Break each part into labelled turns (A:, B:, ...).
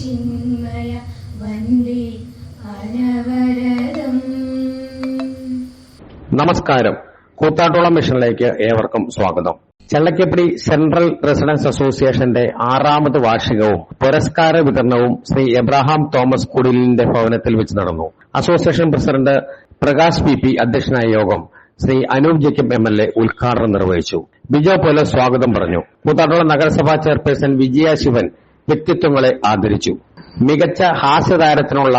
A: ചിന്മയ വന്ദേ അനവരതം
B: നമസ്കാരം. കൂത്താട്ടോളം മിഷനിലേക്ക് ഏവർക്കും സ്വാഗതം. ചെള്ളക്കപ്പടി സെൻട്രൽ റെസിഡൻസ് അസോസിയേഷന്റെ ആറാമത് വാർഷികവും പുരസ്കാര വിതരണവും ശ്രീ എബ്രഹാം തോമസ് കുടിലിന്റെ ഭവനത്തിൽ വെച്ച് നടന്നു. Association president Prakash P P അധ്യക്ഷനായ യോഗം Shri Anoop Jacob M L A ഉദ്ഘാടനം നിർവഹിച്ചു. ബിജോ പോലെ സ്വാഗതം പറഞ്ഞു. കൂത്താട്ടോളം നഗരസഭാ ചെയർപേഴ്സൺ വിജയ ശിവൻ വ്യക്തിത്വങ്ങളെ ആദരിച്ചു. മികച്ച ഹാസ്യതാരത്തിനുള്ള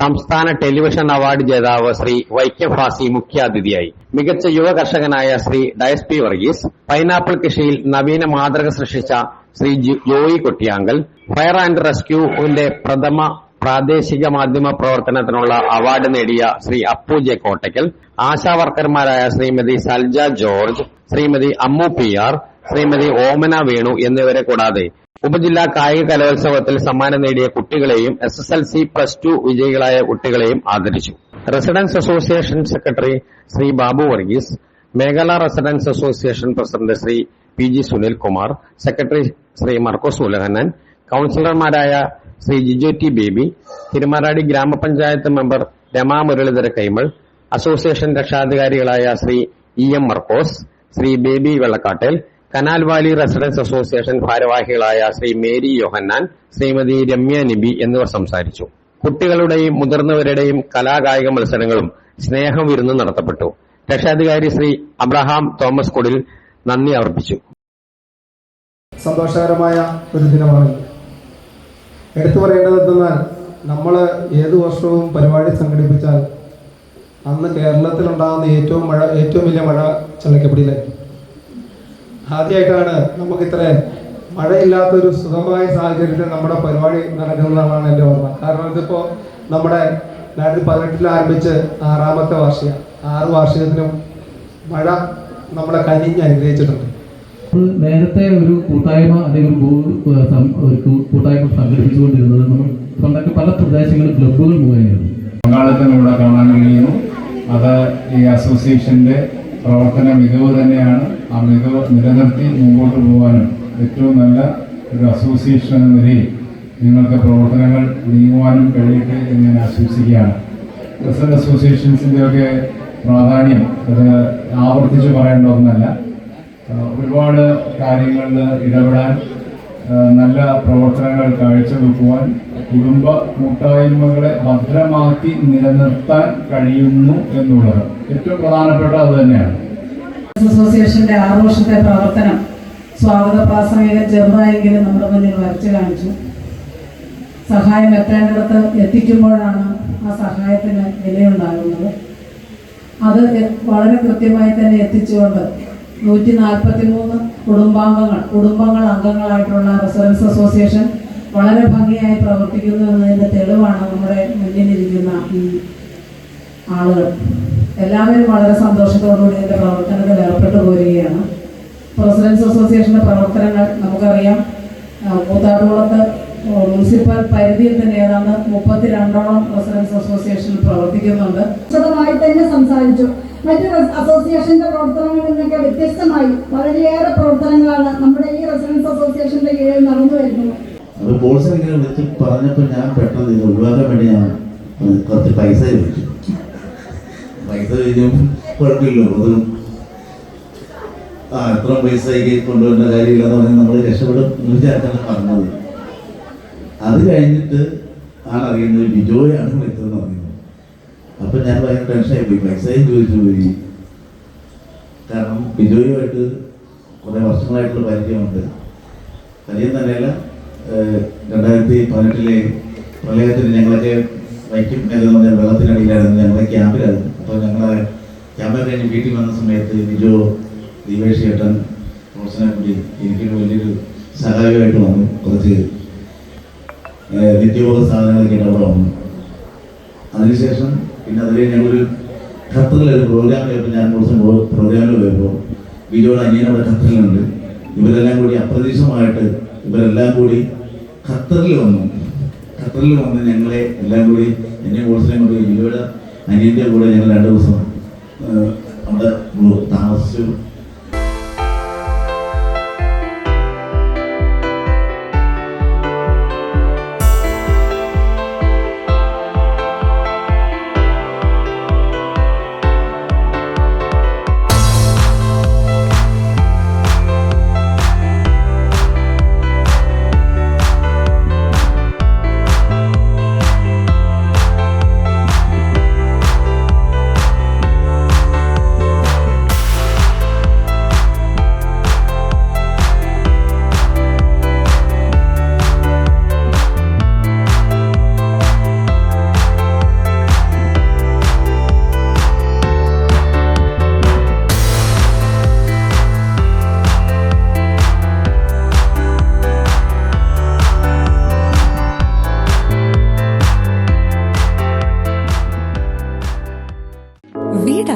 B: സംസ്ഥാന ടെലിവിഷൻ അവാർഡ് ജേതാവ് ശ്രീ വൈക്കം ഫാസി മുഖ്യാതിഥിയായി. മികച്ച യുവ കർഷകനായ ശ്രീ ഡയസ് പി വർഗീസ് പൈനാപ്പിൾ കൃഷിയിൽ നവീന മാതൃക സൃഷ്ടിച്ച ശ്രീ ജോയി കൊട്ടിയാങ്കൽ ഫയർ ആൻഡ് റെസ്ക്യൂവിന്റെ പ്രഥമ പ്രാദേശിക മാധ്യമ പ്രവർത്തനത്തിനുള്ള അവാർഡ് നേടിയ ശ്രീ അപ്പു ജെ കോട്ടയ്ക്കൽ ആശാ വർക്കർമാരായ ശ്രീമതി സൽജ ജോർജ് ശ്രീമതി അമ്മു പി ആർ ശ്രീമതി ഓമന വേണു എന്നിവരെ കൂടാതെ ഉപജില്ലാ കായിക കലോത്സവത്തിൽ സമ്മാനം നേടിയ കുട്ടികളെയും S S L C plus two വിജയികളായ കുട്ടികളെയും ആദരിച്ചു. Residence association secretary Shri Babu Varghese മേഖലാ residence association president Shri P G Sunil Kumar secretary Shri Markose Ulahannan കൌൺസിലർമാരായ Shri Jijo T Baby Thirumarady ഗ്രാമപഞ്ചായത്ത് member Rama Muralidhara Kaimal association രക്ഷാധികാരികളായ Shri E M Markose Shri Baby Vellakkattel canal valley residence association ഭാരവാഹികളായ ശ്രീ മേരി യോഹന്നാൻ ശ്രീമതി രമ്യ നിബി എന്നിവർ സംസാരിച്ചു. കുട്ടികളുടെയും മുതിർന്നവരുടെയും കലാകായിക മത്സരങ്ങളും സ്നേഹം വിരുന്നും നടത്തപ്പെട്ടു. രക്ഷാധികാരി ശ്രീ അബ്രഹാം തോമസ് കുടിൽ നന്ദി അർപ്പിച്ചു.
C: സന്തോഷകരമായ ഒരു ദിനമാണ്. എടുത്തു പറയേണ്ടത് എന്തെന്നാൽ നമ്മൾ ഏത് വർഷവും പരിപാടി സംഘടിപ്പിച്ചാൽ അന്ന് കേരളത്തിലുണ്ടാകുന്ന ഏറ്റവും മഴ ഏറ്റവും വലിയ മഴ ചള്ളക്കപ്പടിയിലായിരിക്കും. ആദ്യമായിട്ടാണ് നമുക്ക് ഇത്ര മഴയില്ലാത്തൊരു സുഖമായ സാഹചര്യത്തിൽ നമ്മുടെ പരിപാടി നടക്കുന്നതാണ് എന്റെ ഓർമ്മ. കാരണം ഇതിപ്പോൾ നമ്മുടെ രണ്ടായിരത്തി പതിനെട്ടിൽ ആരംഭിച്ച് ആറാമത്തെ വാർഷിക. ആറ് വാർഷികത്തിനും മഴ നമ്മളെ കനിഞ്ഞ് അനുഗ്രഹിച്ചിട്ടുണ്ട്.
D: നേരത്തെ ഒരു കൂട്ടായ്മ അല്ലെങ്കിൽ ഒരു കൂട്ടായ്മ സംഘടിപ്പിച്ചുകൊണ്ടിരുന്നത് നമ്മൾ പണ്ടൊക്കെ പല പ്രദേശങ്ങളിൽ ക്ലബ്ബുകൾ മുഖേനയായിരുന്നു.
E: പങ്കാളിത്തം ഇവിടെ കാണാൻ കഴിയുന്നു. അത് ഈ അസോസിയേഷന്റെ പ്രവർത്തന മികവ് തന്നെയാണ്. ആ മികവ് നിലനിർത്തി മുമ്പോട്ട് പോകാനും ഏറ്റവും നല്ല ഒരു അസോസിയേഷൻ എന്ന നിലയിൽ നിങ്ങൾക്ക് പ്രവർത്തനങ്ങൾ നീങ്ങുവാനും കഴിയട്ടെ എന്ന് ഞാൻ ആശംസിക്കുകയാണ്. പ്രസിഡന്റ് അസോസിയേഷൻസിന്റെയൊക്കെ പ്രാധാന്യം അത് ആവർത്തിച്ച് പറയേണ്ട ഒന്നല്ല. ഒരുപാട് കാര്യങ്ങളിൽ ഇടപെടാൻ നല്ല പ്രവർത്തനങ്ങൾ കാഴ്ചവെക്കുവാൻ കുടുംബ കൂട്ടായ്മകളെ ഭദ്രമാക്കി നിലനിർത്താൻ കഴിയുന്നു എന്നുള്ളത് ഏറ്റവും പ്രധാനപ്പെട്ട അത് തന്നെയാണ്.
F: അസോസിയേഷന്റെ ആറ് വർഷത്തെ പ്രവർത്തനം സ്വാഗത പ്രാസംഗികൻ ചെറുതായെങ്കിലും നമ്മുടെ മുന്നിൽ വരച്ചു കാണിച്ചു. സഹായം എത്തേണ്ടിടത്ത് എത്തിക്കുമ്പോഴാണ് ആ സഹായത്തിന് വിലയുണ്ടാകുന്നത്. അത് വളരെ കൃത്യമായി തന്നെ എത്തിച്ചുകൊണ്ട് നൂറ്റി നാൽപ്പത്തി മൂന്ന് കുടുംബാംഗങ്ങൾ കുടുംബങ്ങൾ അംഗങ്ങളായിട്ടുള്ള റെസിഡൻസ് അസോസിയേഷൻ വളരെ ഭംഗിയായി പ്രവർത്തിക്കുന്നു എന്നതിന്റെ തെളിവാണ് നമ്മുടെ മുന്നിലിരിക്കുന്ന ഈ ആളുകൾ. എല്ലാവരും വളരെ സന്തോഷത്തോടുകൂടി ഇതിന്റെ പ്രവർത്തനത്തിൽ ഏർപ്പെട്ടു പോരുകയാണ്. റെസിഡൻസ് അസോസിയേഷന്റെ പ്രവർത്തനങ്ങൾ നമുക്കറിയാം. കൂത്താട്ടുകുളത്ത് മുനിസിപ്പൽ പരിധിയിൽ തന്നെ ഏതാണ്ട് മുപ്പത്തിരണ്ടോളം റെസിഡൻസ് അസോസിയേഷൻ പ്രവർത്തിക്കുന്നുണ്ട്.
G: വിശദമായി തന്നെ സംസാരിച്ചു. മറ്റ് അസോസിയേഷന്റെ പ്രവർത്തനങ്ങളിൽ നിന്നൊക്കെ വ്യത്യസ്തമായി വളരെയേറെ പ്രവർത്തനങ്ങളാണ് നമ്മുടെ ഈ റെസിഡൻസ് അസോസിയേഷന്റെ കീഴിൽ നടന്നു വരുന്നത്.
H: അപ്പൊ ബോൾസ് ഇങ്ങനെ വിളിച്ച് പറഞ്ഞപ്പോൾ ഞാൻ പെട്ടെന്ന് ഇത് ഒഴിവാക്കാൻ വേണ്ടി ഞാൻ കുറച്ച് പൈസ ചോദിച്ചു. പൈസ കഴിഞ്ഞും കുഴപ്പമില്ലല്ലോ അതും ആ എത്ര പൈസ കൊണ്ടുവരേണ്ട കാര്യമില്ലെന്ന് പറഞ്ഞാൽ നമ്മൾ രക്ഷപ്പെടും വിചാരിച്ചാണ് പറഞ്ഞത്. അത് കഴിഞ്ഞിട്ട് ആണ് അറിയുന്നത് ബിജോയാണ് വിളിച്ചതെന്ന് അറിയുന്നത് അപ്പൊ ഞാൻ ഭയങ്കര ടെൻഷനായി പോയി. പൈസയും ചോദിച്ചു പോയി. കാരണം ബിജോയുമായിട്ട് കുറെ വർഷങ്ങളായിട്ടുള്ള പരിചയമുണ്ട്. പരിചയം തന്നെയല്ല രണ്ടായിരത്തി പതിനെട്ടിലെ പ്രളയത്തിന് ഞങ്ങളൊക്കെ വൈക്കം എന്ന് പറഞ്ഞാൽ വെള്ളത്തിനടിയിലായിരുന്നു. ഞങ്ങളെ ക്യാമ്പിലായിരുന്നു. അപ്പോൾ ഞങ്ങളെ ക്യാമ്പിൽ കഴിഞ്ഞ് വീട്ടിൽ വന്ന സമയത്ത് ബിജോ ദീപേഷ് ചേട്ടൻ റോസനെ കൂടി എനിക്കൊരു വലിയൊരു സഹായമായിട്ട് വന്നു. കുറച്ച് ഏഹ് നിത്യോപക സാധനങ്ങളൊക്കെ അവിടെ വന്നു അതിനുശേഷം പിന്നെ അതിൽ ഞങ്ങളൊരു ഖത്തറിലൊരു പ്രോഗ്രാം പോയപ്പോൾ ഞാൻ കുറച്ച് പ്രോഗ്രാമിൽ പോയപ്പോൾ ബിജോയുടെ അനിയൻ ഖത്തറിലുണ്ട്. ഇവരെല്ലാം കൂടി അപ്രതീക്ഷിതമായിട്ട് ഇവരെല്ലാം കൂടി ഖത്തറിൽ വന്നു. ഖത്തറിൽ വന്ന് ഞങ്ങളെ എല്ലാം കൂടി എന്നെ കോഴ്സിനെ കൊണ്ട് ബിജോയുടെ അനിയന്റെ കൂടെ ഞങ്ങൾ രണ്ട് ദിവസം അവിടെ താമസിച്ചു.